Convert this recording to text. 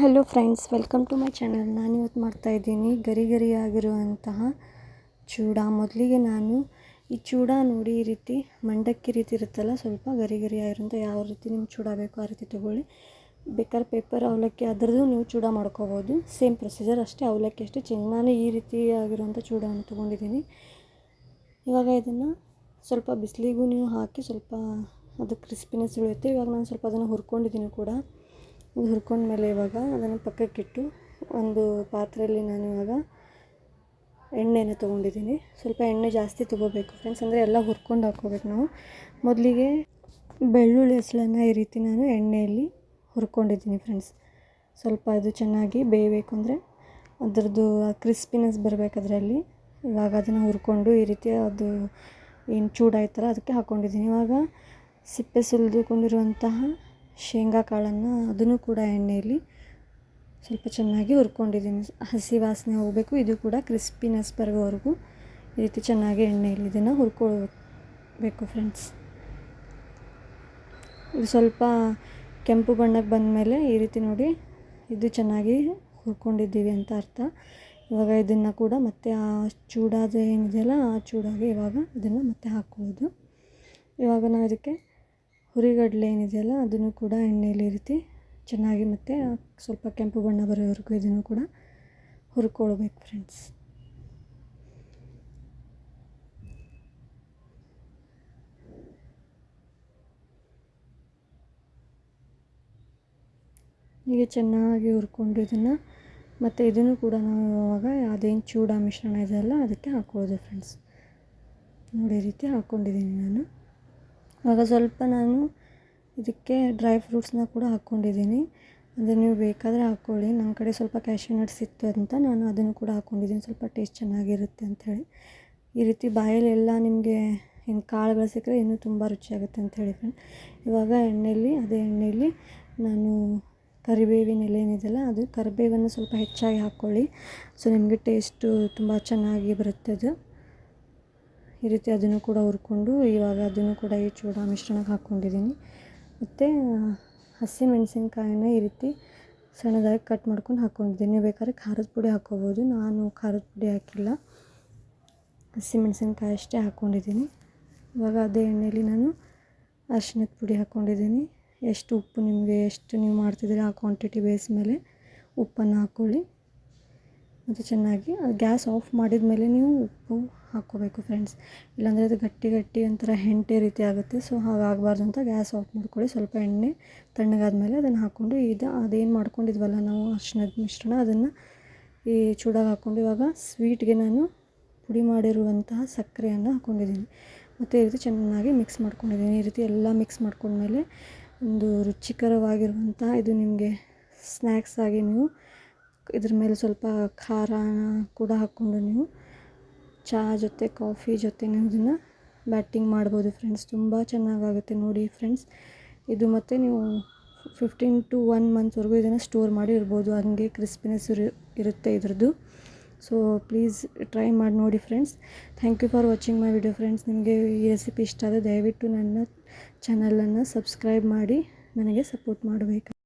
Hello friends welcome to my channel ನಾನು ಇವತ್ತು ಮಾಡ್ತಾಯಿದ್ದೀನಿ ಗರಿ ಗರಿಯಾಗಿರುವಂತಹ ಚೂಡ. ಮೊದಲಿಗೆ ನಾನು ಈ ಚೂಡ ನೋಡಿ ಈ ರೀತಿ ಮಂಡಕ್ಕಿ ರೀತಿ ಇರುತ್ತಲ್ಲ, ಸ್ವಲ್ಪ ಗರಿ ಗರಿ ಆಗಿರುವಂಥ ಯಾವ ರೀತಿ ನಿಮ್ಗೆ ಚೂಡ ಬೇಕೋ ಆ ರೀತಿ ತೊಗೊಳ್ಳಿ. ಬೇಕಾದ್ರೆ ಪೇಪರ್ ಅವಲಕ್ಕಿ ಅದರದ್ದು ನೀವು ಚೂಡ ಮಾಡ್ಕೋಬೋದು. ಸೇಮ್ ಪ್ರೊಸೀಜರ್ ಅಷ್ಟೇ, ಅವಲಕ್ಕಿ ಅಷ್ಟೇ. ನಾನು ಈ ರೀತಿ ಆಗಿರುವಂಥ ಚೂಡವನ್ನು ತೊಗೊಂಡಿದ್ದೀನಿ. ಇವಾಗ ಇದನ್ನು ಸ್ವಲ್ಪ ಬಿಸಿಲಿಗೂ ನೀವು ಹಾಕಿ ಸ್ವಲ್ಪ ಅದು ಕ್ರಿಸ್ಪಿನೆಸ್ ಉಳಿಯುತ್ತೆ. ಇವಾಗ ನಾನು ಸ್ವಲ್ಪ ಅದನ್ನು ಹುರ್ಕೊಂಡಿದ್ದೀನಿ ಕೂಡ. ಹುರ್ಕೊಂಡ್ಮೇಲೆ ಇವಾಗ ಅದನ್ನು ಪಕ್ಕಕ್ಕಿಟ್ಟು ಒಂದು ಪಾತ್ರೆಯಲ್ಲಿ ನಾನು ಇವಾಗ ಎಣ್ಣೆನ ತೊಗೊಂಡಿದ್ದೀನಿ. ಸ್ವಲ್ಪ ಎಣ್ಣೆ ಜಾಸ್ತಿ ತೊಗೋಬೇಕು ಫ್ರೆಂಡ್ಸ್ ಅಂದರೆ ಎಲ್ಲ ಹುರ್ಕೊಂಡು ಹಾಕ್ಕೋಬೇಕು ನಾವು. ಮೊದಲಿಗೆ ಬೆಳ್ಳುಳ್ಳಿ ಹೆಸಳನ್ನು ಈ ರೀತಿ ನಾನು ಎಣ್ಣೆಯಲ್ಲಿ ಹುರ್ಕೊಂಡಿದ್ದೀನಿ ಫ್ರೆಂಡ್ಸ್ ಸ್ವಲ್ಪ ಅದು ಚೆನ್ನಾಗಿ ಬೇಯಬೇಕು ಅಂದರೆ ಅದರದ್ದು ಕ್ರಿಸ್ಪಿನೆಸ್ ಬರಬೇಕದ್ರಲ್ಲಿ ಇವಾಗ ಅದನ್ನು ಹುರ್ಕೊಂಡು ಈ ರೀತಿ ಅದು ಏನು ಚೂಡಾಯ್ತಲ್ಲ ಅದಕ್ಕೆ ಹಾಕ್ಕೊಂಡಿದ್ದೀನಿ ಇವಾಗ ಸಿಪ್ಪೆ ಸುಲಿದುಕೊಂಡಿರುವಂತಹ ಶೇಂಗಾ ಕಾಳನ್ನು ಅದನ್ನು ಕೂಡ ಎಣ್ಣೆಯಲ್ಲಿ ಸ್ವಲ್ಪ ಚೆನ್ನಾಗಿ ಹುರ್ಕೊಂಡಿದ್ದೀನಿ. ಹಸಿ ವಾಸನೆ ಹೋಗಬೇಕು. ಇದು ಕೂಡ ಕ್ರಿಸ್ಪಿನೆಸ್ ಬರೋವರೆಗೂ ಈ ರೀತಿ ಚೆನ್ನಾಗಿ ಎಣ್ಣೆಯಲ್ಲಿ ಇದನ್ನು ಹುರ್ಕೊಳ್ಬೇಕು ಫ್ರೆಂಡ್ಸ್. ಇದು ಸ್ವಲ್ಪ ಕೆಂಪು ಬಣ್ಣಕ್ಕೆ ಬಂದಮೇಲೆ ಈ ರೀತಿ ನೋಡಿ ಇದು ಚೆನ್ನಾಗಿ ಹುರ್ಕೊಂಡಿದ್ದೀವಿ ಅಂತ ಅರ್ಥ. ಇವಾಗ ಇದನ್ನು ಕೂಡ ಮತ್ತೆ ಆ ಚೂಡಾದ ಏನಿದೆಯಲ್ಲ, ಆ ಚೂಡಾಗಿ ಇವಾಗ ಇದನ್ನು ಮತ್ತೆ ಹಾಕ್ಕೊಳ್ಳೋದು ಇವಾಗ ನಾವು ಇದಕ್ಕೆ ಹುರಿಗಡಲೆ ಏನಿದೆಯಲ್ಲ ಅದನ್ನು ಕೂಡ ಎಣ್ಣೆಯಲ್ಲಿ ಈ ರೀತಿ ಚೆನ್ನಾಗಿ ಮತ್ತು ಸ್ವಲ್ಪ ಕೆಂಪು ಬಣ್ಣ ಬರೋವರೆಗೂ ಇದನ್ನು ಕೂಡ ಹುರ್ಕೊಳ್ಬೇಕು ಫ್ರೆಂಡ್ಸ್ ಹೀಗೆ ಚೆನ್ನಾಗಿ ಹುರ್ಕೊಂಡು ಇದನ್ನು ಮತ್ತು ಇದನ್ನು ಕೂಡ ನಾವು ಇವಾಗ ಅದೇನು ಚೂಡ ಮಿಶ್ರಣ ಇದೆಯಲ್ಲ ಅದಕ್ಕೆ ಹಾಕ್ಕೊಳ್ಳೋದು ಫ್ರೆಂಡ್ಸ್ ನೋಡಿ ರೀತಿ ಹಾಕ್ಕೊಂಡಿದ್ದೀನಿ ನಾನು. ಆವಾಗ ಸ್ವಲ್ಪ ನಾನು ಇದಕ್ಕೆ ಡ್ರೈ ಫ್ರೂಟ್ಸ್ನ ಕೂಡ ಹಾಕ್ಕೊಂಡಿದ್ದೀನಿ. ಅಂದರೆ ನೀವು ಬೇಕಾದರೆ ಹಾಕ್ಕೊಳ್ಳಿ. ನಮ್ಮ ಕಡೆ ಸ್ವಲ್ಪ ಕ್ಯಾಶ್ಯೂ ನಟ್ಸ್ ಇತ್ತು ಅಂತ ನಾನು ಅದನ್ನು ಕೂಡ ಹಾಕ್ಕೊಂಡಿದ್ದೀನಿ. ಸ್ವಲ್ಪ ಟೇಸ್ಟ್ ಚೆನ್ನಾಗಿರುತ್ತೆ ಅಂಥೇಳಿ ಈ ರೀತಿ ಬಾಯಲ್ಲಿ ಎಲ್ಲ ನಿಮಗೆ ಏನು ಕಾಳುಗಳು ಸಿಕ್ಕರೆ ಇನ್ನೂ ತುಂಬ ರುಚಿಯಾಗುತ್ತೆ ಅಂಥೇಳಿ ಫ್ರೆಂಡ್ ಇವಾಗ ಎಣ್ಣೆಯಲ್ಲಿ, ಅದೇ ಎಣ್ಣೆಯಲ್ಲಿ ನಾನು ಕರಿಬೇವಿನ ಎಲೆ ಏನಿದೆಯಲ್ಲ, ಅದು ಕರಿಬೇವನ್ನು ಸ್ವಲ್ಪ ಹೆಚ್ಚಾಗಿ ಹಾಕ್ಕೊಳ್ಳಿ. ಸೊ ನಿಮಗೆ ಟೇಸ್ಟು ತುಂಬ ಚೆನ್ನಾಗಿ ಬರುತ್ತೆ ಅದು. ಈ ರೀತಿ ಅದನ್ನು ಕೂಡ ಹುರ್ಕೊಂಡು ಇವಾಗ ಅದನ್ನು ಕೂಡ ಈ ಚೂಡ ಮಿಶ್ರಣಕ್ಕೆ ಹಾಕ್ಕೊಂಡಿದ್ದೀನಿ. ಮತ್ತು ಹಸಿಮೆಣಸಿನ್ಕಾಯಿನ ಈ ರೀತಿ ಸಣ್ಣದಾಗಿ ಕಟ್ ಮಾಡ್ಕೊಂಡು ಹಾಕ್ಕೊಂಡಿದ್ದೀನಿ. ನೀವು ಬೇಕಾದ್ರೆ ಖಾರದ ಪುಡಿ ಹಾಕ್ಕೋಬೋದು. ನಾನು ಖಾರದ ಪುಡಿ ಹಾಕಿಲ್ಲ. ಹಸಿಮೆಣಸಿನ್ಕಾಯಿ ಅಷ್ಟೇ ಹಾಕ್ಕೊಂಡಿದ್ದೀನಿ. ಇವಾಗ ಅದೇ ಎಣ್ಣೆಯಲ್ಲಿ ನಾನು ಅರಿಶಿನದ ಪುಡಿ ಹಾಕ್ಕೊಂಡಿದ್ದೀನಿ. ಎಷ್ಟು ಉಪ್ಪು ನಿಮಗೆ, ಎಷ್ಟು ನೀವು ಮಾಡ್ತಿದ್ದೀರಿ ಆ ಕ್ವಾಂಟಿಟಿ ಬೇಸ್ ಮೇಲೆ ಉಪ್ಪನ್ನು ಹಾಕ್ಕೊಳ್ಳಿ ಮತ್ತು ಚೆನ್ನಾಗಿ ಅದು ಗ್ಯಾಸ್ ಆಫ್ ಮಾಡಿದ ಮೇಲೆ ನೀವು ಉಪ್ಪು ಹಾಕ್ಕೋಬೇಕು ಫ್ರೆಂಡ್ಸ್ ಇಲ್ಲಾಂದರೆ ಅದು ಗಟ್ಟಿ ಗಟ್ಟಿ ಒಂಥರ ಹೆಂಟೆ ರೀತಿ ಆಗುತ್ತೆ. ಸೊ ಹಾಗಾಗಬಾರ್ದು ಅಂತ ಗ್ಯಾಸ್ ಆಫ್ ಮಾಡ್ಕೊಳ್ಳಿ. ಸ್ವಲ್ಪ ಎಣ್ಣೆ ತಣ್ಣಗಾದ್ಮೇಲೆ ಅದನ್ನು ಹಾಕ್ಕೊಂಡು ಇದು ಅದೇನು ಮಾಡ್ಕೊಂಡಿದ್ವಲ್ಲ ನಾವು ಅರ್ಶಿನದ ಮಿಶ್ರಣ, ಅದನ್ನು ಈ ಚೂಡಾಗಿ ಹಾಕ್ಕೊಂಡು ಇವಾಗ ಸ್ವೀಟ್ಗೆ ನಾನು ಪುಡಿ ಮಾಡಿರುವಂತಹ ಸಕ್ಕರೆಯನ್ನು ಹಾಕ್ಕೊಂಡಿದ್ದೀನಿ ಮತ್ತು ಈ ರೀತಿ ಚೆನ್ನಾಗಿ ಮಿಕ್ಸ್ ಮಾಡ್ಕೊಂಡಿದ್ದೀನಿ. ಈ ರೀತಿ ಎಲ್ಲ ಮಿಕ್ಸ್ ಮಾಡ್ಕೊಂಡ್ಮೇಲೆ ಒಂದು ರುಚಿಕರವಾಗಿರುವಂತಹ ಇದು ನಿಮಗೆ ಸ್ನ್ಯಾಕ್ಸ್ ಆಗಿ ನೀವು ಇದ್ರ ಮೇಲೆ ಸ್ವಲ್ಪ ಖಾರ ಕೂಡ ಹಾಕ್ಕೊಂಡು ನೀವು ಚಹಾ ಜೊತೆ, ಕಾಫಿ ಜೊತೆ ನೀವು ಇದನ್ನು ಬ್ಯಾಟಿಂಗ್ ಮಾಡ್ಬೋದು ಫ್ರೆಂಡ್ಸ್ ತುಂಬ ಚೆನ್ನಾಗಾಗುತ್ತೆ ನೋಡಿ ಫ್ರೆಂಡ್ಸ್ ಇದು ಮತ್ತು ನೀವು ಫಿಫ್ಟೀನ್ ಟು ಒನ್ ಮಂತ್ವರೆಗೂ ಇದನ್ನು ಸ್ಟೋರ್ ಮಾಡಿ ಇರ್ಬೋದು. ಹಂಗೆ ಕ್ರಿಸ್ಪಿನೆಸ್ ಇರು, ಇರುತ್ತೆ ಇದ್ರದ್ದು. ಸೊ ಪ್ಲೀಸ್ ಟ್ರೈ ಮಾಡಿ ನೋಡಿ friends thank you for watching my video friends ನಿಮಗೆ ಈ ರೆಸಿಪಿ ಇಷ್ಟ ಆದರೆ ದಯವಿಟ್ಟು ನನ್ನ ಚಾನಲನ್ನು ಸಬ್ಸ್ಕ್ರೈಬ್ ಮಾಡಿ. ನನಗೆ ಸಪೋರ್ಟ್ ಮಾಡಬೇಕು.